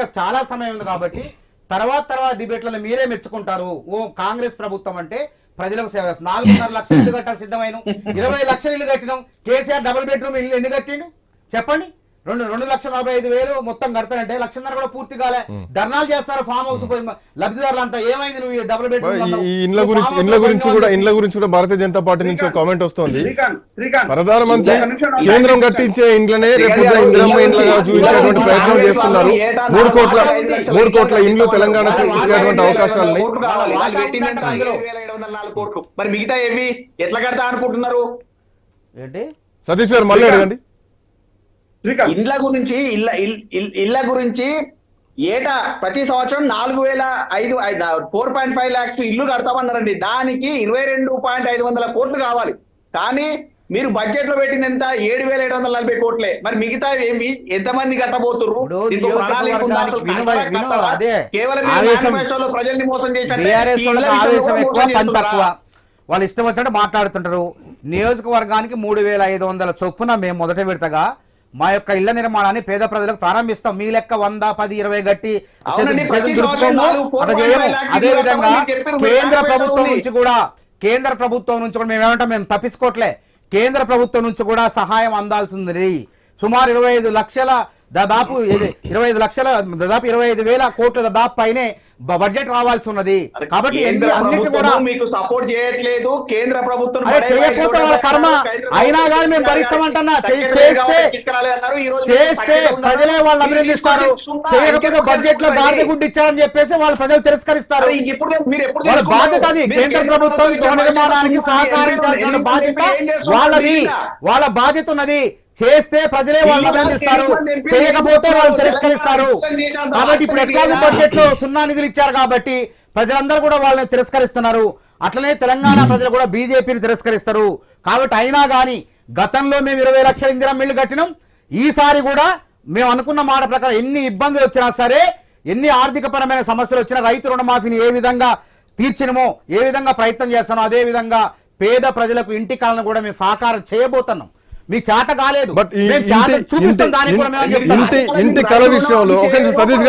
ఇంకా చాలా సమయం ఉంది కాబట్టి తర్వాత తర్వాత డిబేట్లలో మీరే మెచ్చుకుంటారు. ఓ కాంగ్రెస్ ప్రభుత్వం అంటే ప్రజలకు సేవ చేస్తుంది. నాలుగున్నర లక్షలు ఇల్లు కట్టాలి సిద్ధమైన ఇరవై లక్షల ఇల్లు కట్టినాం కేసీఆర్ డబుల్ బెడ్రూమ్ ఇల్లు ఎన్ని కట్టిండు? చెప్పండి. రెండు రెండు లక్షల నలభై ఐదు వేలు మొత్తం కడతానంటే లక్షన్నర కూడా పూర్తి కాలే. ధర్నాలు చేస్తారు ఫామ్ హౌస్ పోయి లబ్ధిదారులు అంతా ఏమైంది నువ్వు డబుల్ బెడ్రూమ్ ఈ- ఇండ్ల గురించి ఇండ్ల గురించి కూడా ఇండ్ల గురించి కూడా భారతీయ జనతా పార్టీ నుంచి ఒక కామెంట్ వస్తుంది. శ్రీకాంత్ శ్రీకాంత్. ప్రధానమంత్రి కేంద్రం. కట్టించే ఇండ్లనే రేపు ఇందిరమ్మ ఇండ్లుగా చూపించేటువంటి ప్రయత్నం చేస్తున్నారు. మూడు కోట్ల మూడు కోట్ల ఇండ్లు తెలంగాణకు ఇచ్చేటువంటి కోట్లు మరి మిగతా ఏవి? ఎట్లా కడతా అనుకుంటున్నారు? ఏంటి? సతీష్ గారు మళ్ళీ అడగండి. ఇండ్ల గురించి ఇళ్ళ ఇళ్ళ గురించి ఏటా ప్రతి సంవత్సరం నాలుగు వేల ఐదు ఫోర్ పాయింట్ ఫైవ్ లాక్స్ ఇల్లు కడతామన్నారండి. దానికి ఇరవై రెండు పాయింట్ ఐదు వందల కోట్లు కావాలి. కానీ మీరు బడ్జెట్లో పెట్టింది ఎంత? ఏడు వేల ఏడు వందల నలభై కోట్లే. మరి మిగతా ఏమి? ఎంతమంది మేనిఫెస్టోలో ప్రజల్ని మోసం? తక్కువ. వాళ్ళు ఇష్టం వచ్చినట్టు మాట్లాడుతుంటారు. నియోజకవర్గానికి మూడు వేల ఐదు వందల చొప్పున మేము మొదట విడతగా మా యొక్క ఇళ్ళ నిర్మాణాన్ని పేద ప్రజలకు ప్రారంభిస్తాం. మీ లెక్క వంద పది ఇరవై గట్టి అదే విధంగా కేంద్ర ప్రభుత్వం. నుంచి కూడా కేంద్ర ప్రభుత్వం నుంచి కూడా మేము ఏమంటాం మేము తప్పించుకోవట్లే కేంద్ర ప్రభుత్వం నుంచి కూడా సహాయం అందాల్సింది. సుమారు ఇరవై ఐదు లక్షల దాదాపు ఇరవై ఐదు లక్షల దాదాపు ఇరవై ఐదు వేల కోట్ల దాదాపు పైనే బడ్జెట్ రావాల్సి ఉన్నది. కాబట్టి అన్నిటి కూడా మీకు సపోర్ట్ చేయట్లేదు. కేంద్ర ప్రభుత్వం చేయకపోతే వాళ్ళ కర్మ. అయినా కానీ మేము భరిస్తామంటున్నా. చేస్తే చేస్తే ప్రజలే వాళ్ళు అభినందిస్తారు. చేయకపోతే బడ్జెట్లో గాడిద గుడ్డు ఇచ్చారని చెప్పేసి వాళ్ళు ప్రజలు తిరస్కరిస్తారు. వాళ్ళ బాధ్యత అది. కేంద్ర ప్రభుత్వం నిర్మాణానికి సహకరించాల్సిన బాధ్యత వాళ్ళది. వాళ్ళ బాధ్యత ఉన్నది. చేస్తే ప్రజలే వాళ్ళు అభినందిస్తారు. చేయకపోతే వాళ్ళు తిరస్కరిస్తారు. కాబట్టి ఇప్పుడు ఎట్లాగో బడ్జెట్లో సున్నా నిధులు ఇచ్చారు కాబట్టి ప్రజలందరూ కూడా వాళ్ళని తిరస్కరిస్తున్నారు. అట్లనే తెలంగాణ ప్రజలు కూడా బీజేపీని తిరస్కరిస్తారు. కాబట్టి అయినా కానీ గతంలో మేము ఇరవై లక్షల ఇందిరా మిల్లు కట్టినాం. ఈసారి కూడా మేము అనుకున్న మాట ప్రకారం ఎన్ని ఇబ్బందులు వచ్చినా సరే ఎన్ని ఆర్థిక పరమైన సమస్యలు వచ్చినా రైతు రుణమాఫీని ఏ విధంగా తీర్చినమో ఏ విధంగా ప్రయత్నం చేస్తానో అదే విధంగా పేద ప్రజలకు ఇంటి కాలను కూడా మేము సాకారం చేయబోతున్నాం. మీ చేత కాలేదు. ఇంటి కళ విషయంలో ఒక సతీష్ గారు